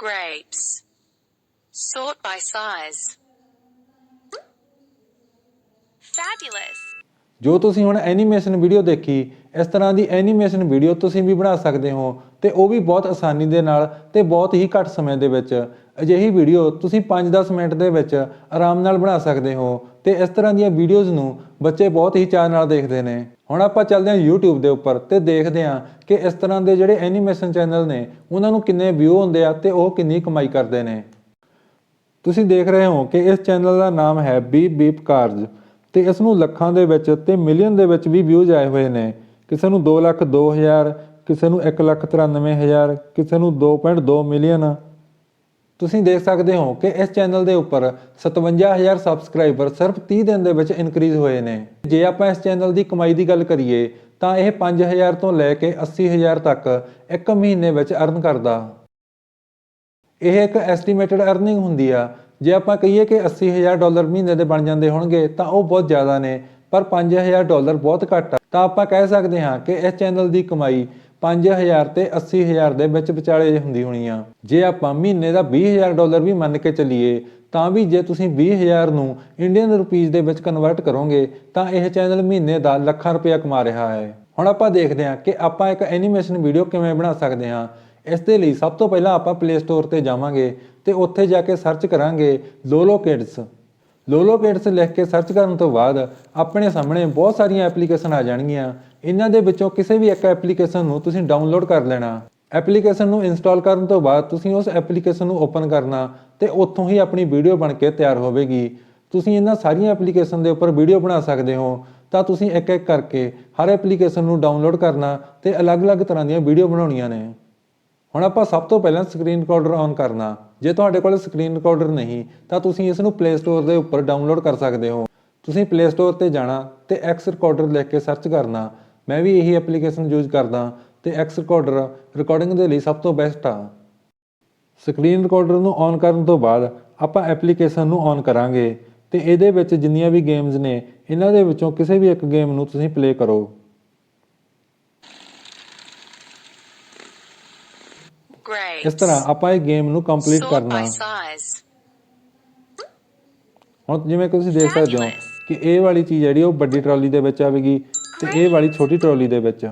Grapes. Sort by size. Fabulous. ਜੋ ਤੁਸੀਂ ਹੁਣ ਐਨੀਮੇਸ਼ਨ ਵੀਡੀਓ ਦੇਖੀ ਇਸ ਤਰ੍ਹਾਂ ਦੀ ਐਨੀਮੇਸ਼ਨ ਵੀਡੀਓ ਤੁਸੀਂ ਵੀ ਬਣਾ ਸਕਦੇ ਹੋ ਤੇ ਉਹ ਵੀ ਬਹੁਤ ਆਸਾਨੀ ਦੇ ਨਾਲ ਤੇ ਬਹੁਤ ਹੀ ਘੱਟ ਸਮੇਂ ਦੇ ਵਿੱਚ ਅਜਿਹੀ ਵੀਡੀਓ ਤੁਸੀਂ 5-10 ਮਿੰਟ ਦੇ ਵਿੱਚ ਆਰਾਮ ਨਾਲ ਬਣਾ ਸਕਦੇ ਹੋ ਤੇ ਇਸ ਤਰ੍ਹਾਂ ਦੀਆਂ ਵੀਡੀਓਜ਼ ਨੂੰ ਬੱਚੇ ਬਹੁਤ ਹੀ ਚਾਅ ਨਾਲ ਦੇਖਦੇ ਨੇ ਹੁਣ ਆਪਾਂ ਚੱਲਦੇ ਹਾਂ YouTube ਦੇ ਉੱਪਰ ਤੇ ਦੇਖਦੇ ਹਾਂ ਕਿ ਇਸ ਤਰ੍ਹਾਂ ਦੇ ਜਿਹੜੇ ਐਨੀਮੇਸ਼ਨ ਚੈਨਲ ਨੇ, ਉਹਨਾਂ ਨੂੰ ਕਿੰਨੇ ਵਿਊ ਹੁੰਦੇ ਆ ਤੇ ਉਹ ਕਿੰਨੀ ਕਮਾਈ ਕਰਦੇ ਨੇ। ਤੁਸੀਂ ਦੇਖ ਰਹੇ ਹੋ ਕਿ ਇਸ ਚੈਨਲ ਦਾ ਨਾਮ ਹੈ ਬੀਪ ਬੀਪ ਕਾਰਜ ਤੇ ਇਸ ਨੂੰ ਲੱਖਾਂ ਦੇ ਵਿੱਚ ਤੇ ਮਿਲੀਅਨ ਦੇ ਵਿੱਚ ਵੀ ਵਿਊਜ਼ ਆਏ ਹੋਏ ਨੇ। ਕਿਸੇ ਨੂੰ 2 ਲੱਖ 2000 ਕਿਸੇ ਨੂੰ 1 ਲੱਖ 93000 ਕਿਸੇ ਨੂੰ 2.2 ਮਿਲੀਅਨ ਤੁਸੀਂ ਦੇਖ ਸਕਦੇ ਹੋ ਕਿ ਇਸ ਚੈਨਲ ਦੇ ਉੱਪਰ 57000 ਸਬਸਕ੍ਰਾਈਬਰ ਸਿਰਫ 30 ਦਿਨ ਦੇ ਵਿੱਚ ਇਨਕਰੀਜ਼ ਹੋਏ ਨੇ। ਜੇ ਆਪਾਂ ਇਸ ਚੈਨਲ ਦੀ ਕਮਾਈ ਦੀ ਗੱਲ ਕਰੀਏ, ਤਾਂ ਇਹ 5000 ਤੋਂ ਲੈ ਕੇ 80000 ਤੱਕ ਇੱਕ ਮਹੀਨੇ ਵਿੱਚ ਅਰਨ ਕਰਦਾ। ਇਹ ਇੱਕ ਐਸਟੀਮੇਟਡ ਅਰਨਿੰਗ ਹੁੰਦੀ ਆ। ਜੇ ਆਪਾਂ ਕਹੀਏ ਕਿ 80000 ਡਾਲਰ ਮਹੀਨੇ ਦੇ ਬਣ ਜਾਂਦੇ ਹੋਣਗੇ, ਤਾਂ ਉਹ ਬਹੁਤ ਜ਼ਿਆਦਾ ਨੇ, ਪਰ 5000 ਡਾਲਰ ਬਹੁਤ ਘੱਟ ਆ। ਤਾਂ ਆਪਾਂ ਕਹਿ ਸਕਦੇ ਹਾਂ ਕਿ ਇਸ ਚੈਨਲ ਦੀ ਕਮਾਈ 5000 ਤੇ 80000 ਦੇ ਵਿੱਚ ਵਿਚਾਲੇ ਹੁੰਦੀ ਹੋਣੀ ਆ। ਜੇ ਆਪਾਂ ਮਹੀਨੇ ਦਾ 20000 ਡਾਲਰ ਵੀ ਮੰਨ ਕੇ ਚੱਲੀਏ, ਤਾਂ ਵੀ ਜੇ ਤੁਸੀਂ 20000 ਨੂੰ ਇੰਡੀਅਨ ਰੁਪੀਸ ਦੇ ਵਿੱਚ ਕਨਵਰਟ ਕਰੋਗੇ, ਤਾਂ ਇਹ ਚੈਨਲ ਮਹੀਨੇ ਦਾ ਲੱਖਾਂ ਰੁਪਇਆ ਕਮਾ ਰਿਹਾ ਹੈ। ਹੁਣ ਆਪਾਂ ਦੇਖਦੇ ਹਾਂ ਕਿ ਆਪਾਂ ਇੱਕ ਐਨੀਮੇਸ਼ਨ ਵੀਡੀਓ ਕਿਵੇਂ ਬਣਾ ਸਕਦੇ ਹਾਂ। ਇਸ ਦੇ ਲਈ ਸਭ ਤੋਂ ਪਹਿਲਾਂ ਆਪਾਂ ਪਲੇ ਸਟੋਰ ਤੇ ਜਾਵਾਂਗੇ ਤੇ ਉੱਥੇ ਜਾ ਕੇ ਸਰਚ ਕਰਾਂਗੇ ਲੋਲੋ ਕਿਡਸ ਲੋਲੋ ਕਿਡਸ ਲਿਖ ਕੇ ਸਰਚ ਕਰਨ ਤੋਂ ਬਾਅਦ ਆਪਣੇ ਸਾਹਮਣੇ ਬਹੁਤ ਸਾਰੀਆਂ ਐਪਲੀਕੇਸ਼ਨ ਆ ਜਾਣਗੀਆਂ। ਇਹਨਾਂ ਦੇ ਵਿੱਚੋਂ ਕਿਸੇ ਵੀ ਇੱਕ ਐਪਲੀਕੇਸ਼ਨ ਨੂੰ ਤੁਸੀਂ ਡਾਊਨਲੋਡ ਕਰ ਲੈਣਾ। ਐਪਲੀਕੇਸ਼ਨ ਨੂੰ ਇੰਸਟਾਲ ਕਰਨ ਤੋਂ ਬਾਅਦ ਤੁਸੀਂ ਉਸ ਐਪਲੀਕੇਸ਼ਨ ਨੂੰ ਓਪਨ ਕਰਨਾ ਤੇ ਉੱਥੋਂ ਹੀ ਆਪਣੀ ਵੀਡੀਓ ਬਣ ਕੇ ਤਿਆਰ ਹੋਵੇਗੀ। ਤੁਸੀਂ ਇਹਨਾਂ ਸਾਰੀਆਂ ਐਪਲੀਕੇਸ਼ਨ ਦੇ ਉੱਪਰ ਵੀਡੀਓ ਬਣਾ ਸਕਦੇ ਹੋ। ਤਾਂ ਤੁਸੀਂ ਇੱਕ ਇੱਕ ਕਰਕੇ ਹਰ ਐਪਲੀਕੇਸ਼ਨ ਨੂੰ ਡਾਊਨਲੋਡ ਕਰਨਾ ਤੇ ਅਲੱਗ-ਅਲੱਗ ਤਰ੍ਹਾਂ ਦੀਆਂ ਵੀਡੀਓ ਬਣਾਉਣੀਆਂ ਨੇ। ਹੁਣ ਆਪਾਂ ਸਭ ਤੋਂ ਪਹਿਲਾਂ ਸਕਰੀਨ ਰਿਕਾਰਡਰ ਔਨ ਕਰਨਾ। ਜੇ ਤੁਹਾਡੇ ਕੋਲ ਸਕਰੀਨ ਰਿਕਾਰਡਰ ਨਹੀਂ, ਤਾਂ ਤੁਸੀਂ ਇਸ ਨੂੰ ਪਲੇ ਸਟੋਰ ਦੇ ਉੱਪਰ ਡਾਊਨਲੋਡ ਕਰ ਸਕਦੇ ਹੋ। ਤੁਸੀਂ ਪਲੇ ਸਟੋਰ ਤੇ ਜਾਣਾ ਤੇ ਐਕਸ ਰਿਕਾਰਡਰ ਲਿਖ ਕੇ ਸਰਚ ਕਰਨਾ। ਮੈਂ ਵੀ ਇਹੀ ਐਪਲੀਕੇਸ਼ਨ ਯੂਜ਼ ਕਰਦਾ ਤੇ ਐਕਸ ਰਿਕਾਰਡਰ ਰਿਕਾਰਡਿੰਗ ਦੇ ਲਈ ਸਭ ਤੋਂ ਬੈਸਟ ਆ। ਸਕਰੀਨ ਰਿਕਾਰਡਰ ਨੂੰ ਔਨ ਕਰਨ ਤੋਂ ਬਾਅਦ ਆਪਾਂ ਐਪਲੀਕੇਸ਼ਨ ਨੂੰ ਔਨ ਕਰਾਂਗੇ ਤੇ ਇਹਦੇ ਵਿੱਚ ਜਿੰਨੀਆਂ ਵੀ ਗੇਮਸ ਨੇ, ਇਹਨਾਂ ਦੇ ਵਿੱਚੋਂ ਕਿਸੇ ਵੀ ਇੱਕ ਗੇਮ ਨੂੰ ਤੁਸੀਂ ਪਲੇ ਕਰੋ। ਇਸ ਤਰ੍ਹਾਂ ਆਪਾਂ ਇਹ ਗੇਮ ਨੂੰ ਕੰਪਲੀਟ ਕਰਨਾ. ਹੁਣ ਜਿਵੇਂ ਤੁਸੀਂ ਦੇਖ ਸਕਦੇ ਹੋ. ਕਿ ਇਹ ਵਾਲੀ ਚੀਜ਼ ਜਿਹੜੀ ਉਹ ਵੱਡੀ ਟਰਾਲੀ ਦੇ ਵਿੱਚ ਆਵੇਗੀ ਤੇ ਇਹ ਵਾਲੀ ਛੋਟੀ ਟਰਾਲੀ ਦੇ ਵਿੱਚ.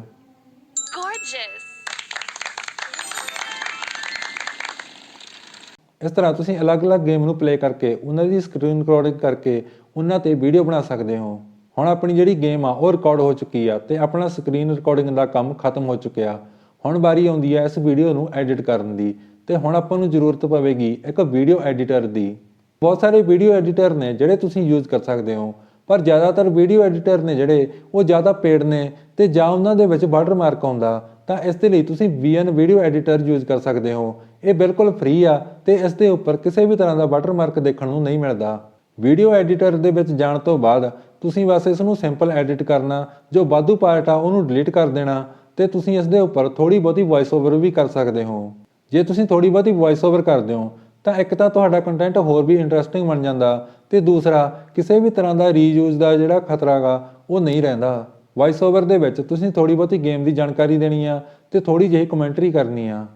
ਇਸ ਤਰ੍ਹਾਂ ਤੁਸੀਂ ਅਲੱਗ-ਅਲੱਗ ਗੇਮ ਨੂੰ ਪਲੇ ਕਰਕੇ ਉਹਨਾਂ ਦੀ ਸਕਰੀਨ ਰਿਕਾਰਡਿੰਗ ਕਰਕੇ ਉਹਨਾਂ ਤੇ ਵੀਡੀਓ ਬਣਾ ਸਕਦੇ ਹੋ ਹੁਣ ਆਪਣੀ ਜਿਹੜੀ ਗੇਮ ਆ ਉਹ ਰਿਕਾਰਡ ਹੋ ਚੁੱਕੀ ਆ ਤੇ ਆਪਣਾ ਸਕਰੀਨ ਰਿਕਾਰਡਿੰਗ ਦਾ ਕੰਮ ਖਤਮ ਹੋ ਚੁੱਕਿਆ ਹੁਣ ਵਾਰੀ ਆਉਂਦੀ ਹੈ ਇਸ ਵੀਡੀਓ ਨੂੰ ਐਡਿਟ ਕਰਨ ਦੀ ਤੇ ਹੁਣ ਆਪਾਂ ਨੂੰ ਜ਼ਰੂਰਤ ਪਵੇਗੀ ਇੱਕ ਵੀਡੀਓ ਐਡੀਟਰ ਦੀ। ਬਹੁਤ ਸਾਰੇ ਵੀਡੀਓ ਐਡੀਟਰ ਨੇ ਜਿਹੜੇ ਤੁਸੀਂ ਯੂਜ਼ ਕਰ ਸਕਦੇ ਹੋ, ਪਰ ਜ਼ਿਆਦਾਤਰ ਵੀਡੀਓ ਐਡੀਟਰ ਨੇ ਜਿਹੜੇ ਉਹ ਜ਼ਿਆਦਾ ਪੇਡ ਨੇ ਤੇ ਜਾਂ ਉਹਨਾਂ ਦੇ ਵਿੱਚ ਵਾਟਰਮਾਰਕ ਆਉਂਦਾ, ਤਾਂ ਇਸ ਦੇ ਲਈ ਤੁਸੀਂ VN ਵੀਡੀਓ ਐਡੀਟਰ ਯੂਜ਼ ਕਰ ਸਕਦੇ ਹੋ। ਇਹ ਬਿਲਕੁਲ ਫ੍ਰੀ ਆ ਤੇ ਇਸ ਦੇ ਉੱਪਰ ਕਿਸੇ ਵੀ ਤਰ੍ਹਾਂ ਦਾ ਵਾਟਰਮਾਰਕ ਦੇਖਣ ਨੂੰ ਨਹੀਂ ਮਿਲਦਾ। ਵੀਡੀਓ ਐਡੀਟਰ ਦੇ ਵਿੱਚ ਜਾਣ ਤੋਂ ਬਾਅਦ ਤੁਸੀਂ ਬਸ ਇਸ ਨੂੰ ਸਿੰਪਲ ਐਡਿਟ ਕਰਨਾ, ਜੋ ਵਾਧੂ ਪਾਰਟ ਆ ਉਹਨੂੰ ਡਿਲੀਟ ਕਰ ਦੇਣਾ ਤੇ ਤੁਸੀਂ ਇਸ ਦੇ ਉੱਪਰ ਥੋੜੀ ਬਹੁਤੀ ਵੌਇਸ ਓਵਰ ਵੀ ਕਰ ਸਕਦੇ ਹੋ। ਜੇ ਤੁਸੀਂ ਥੋੜੀ ਬਹੁਤੀ ਵੌਇਸ ਓਵਰ ਕਰਦੇ ਹੋ, ਤਾਂ ਇੱਕ ਤਾਂ ਤੁਹਾਡਾ ਕੰਟੈਂਟ ਹੋਰ ਵੀ ਇੰਟਰਸਟਿੰਗ ਬਣ ਜਾਂਦਾ ਤੇ ਦੂਸਰਾ, ਕਿਸੇ ਵੀ ਤਰ੍ਹਾਂ ਦਾ ਰੀਯੂਜ਼ ਦਾ ਜਿਹੜਾ ਖਤਰਾ ਗਾ, ਉਹ ਨਹੀਂ ਰਹਿੰਦਾ। ਵੌਇਸ ਓਵਰ ਦੇ ਵਿੱਚ ਤੁਸੀਂ ਥੋੜੀ ਬਹੁਤੀ ਗੇਮ ਦੀ ਜਾਣਕਾਰੀ ਦੇਣੀ ਆ ਤੇ ਥੋੜੀ ਜਿਹੀ ਕਮੈਂਟਰੀ ਕਰਨੀ ਆ।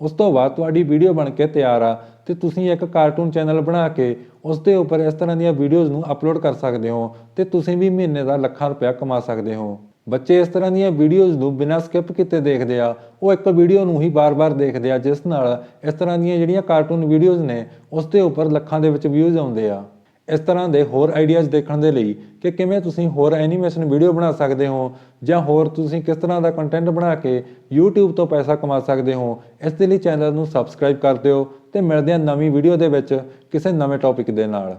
ਉਸ ਤੋਂ ਬਾਅਦ ਤੁਹਾਡੀ ਵੀਡੀਓ ਬਣ ਕੇ ਤਿਆਰ ਆ ਤੇ ਤੁਸੀਂ ਇੱਕ ਕਾਰਟੂਨ ਚੈਨਲ ਬਣਾ ਕੇ ਉਸ ਦੇ ਉੱਪਰ ਇਸ ਤਰ੍ਹਾਂ ਦੀਆਂ ਵੀਡੀਓਜ਼ ਨੂੰ ਅਪਲੋਡ ਕਰ ਸਕਦੇ ਹੋ ਤੇ ਤੁਸੀਂ ਵੀ ਮਹੀਨੇ ਦਾ ਲੱਖਾਂ ਰੁਪਇਆ ਕਮਾ ਸਕਦੇ ਹੋ। ਬੱਚੇ ਇਸ ਤਰ੍ਹਾਂ ਦੀਆਂ ਵੀਡੀਓਜ਼ ਨੂੰ ਬਿਨਾਂ ਸਕਿਪ ਕੀਤੇ ਦੇਖਦੇ ਆ, ਉਹ ਇੱਕ ਵੀਡੀਓ ਨੂੰ ਹੀ ਬਾਰ-ਬਾਰ ਦੇਖਦੇ ਆ, ਜਿਸ ਨਾਲ ਇਸ ਤਰ੍ਹਾਂ ਦੀਆਂ ਜਿਹੜੀਆਂ ਕਾਰਟੂਨ ਵੀਡੀਓਜ਼ ਨੇ, ਉਸ ਦੇ ਉੱਪਰ ਲੱਖਾਂ ਦੇ ਵਿੱਚ ਵਿਊਜ਼ ਆਉਂਦੇ ਆ। ਇਸ ਤਰ੍ਹਾਂ ਦੇ ਹੋਰ ਆਈਡੀਆਜ਼ ਦੇਖਣ ਦੇ ਲਈ ਕਿ ਕਿਵੇਂ ਤੁਸੀਂ ਹੋਰ ਐਨੀਮੇਸ਼ਨ ਵੀਡੀਓ ਬਣਾ ਸਕਦੇ ਹੋ, ਜਾਂ ਹੋਰ ਤੁਸੀਂ ਕਿਸ ਤਰ੍ਹਾਂ ਦਾ ਕੰਟੈਂਟ ਬਣਾ ਕੇ YouTube ਤੋਂ ਪੈਸਾ ਕਮਾ ਸਕਦੇ ਹੋ, ਇਸ ਦੇ ਲਈ ਚੈਨਲ ਨੂੰ ਸਬਸਕ੍ਰਾਈਬ ਕਰ ਦਿਓ ਤੇ ਮਿਲਦੇ ਹਾਂ ਨਵੀਂ ਵੀਡੀਓ ਦੇ ਵਿੱਚ ਕਿਸੇ ਨਵੇਂ ਟੌਪਿਕ ਦੇ ਨਾਲ।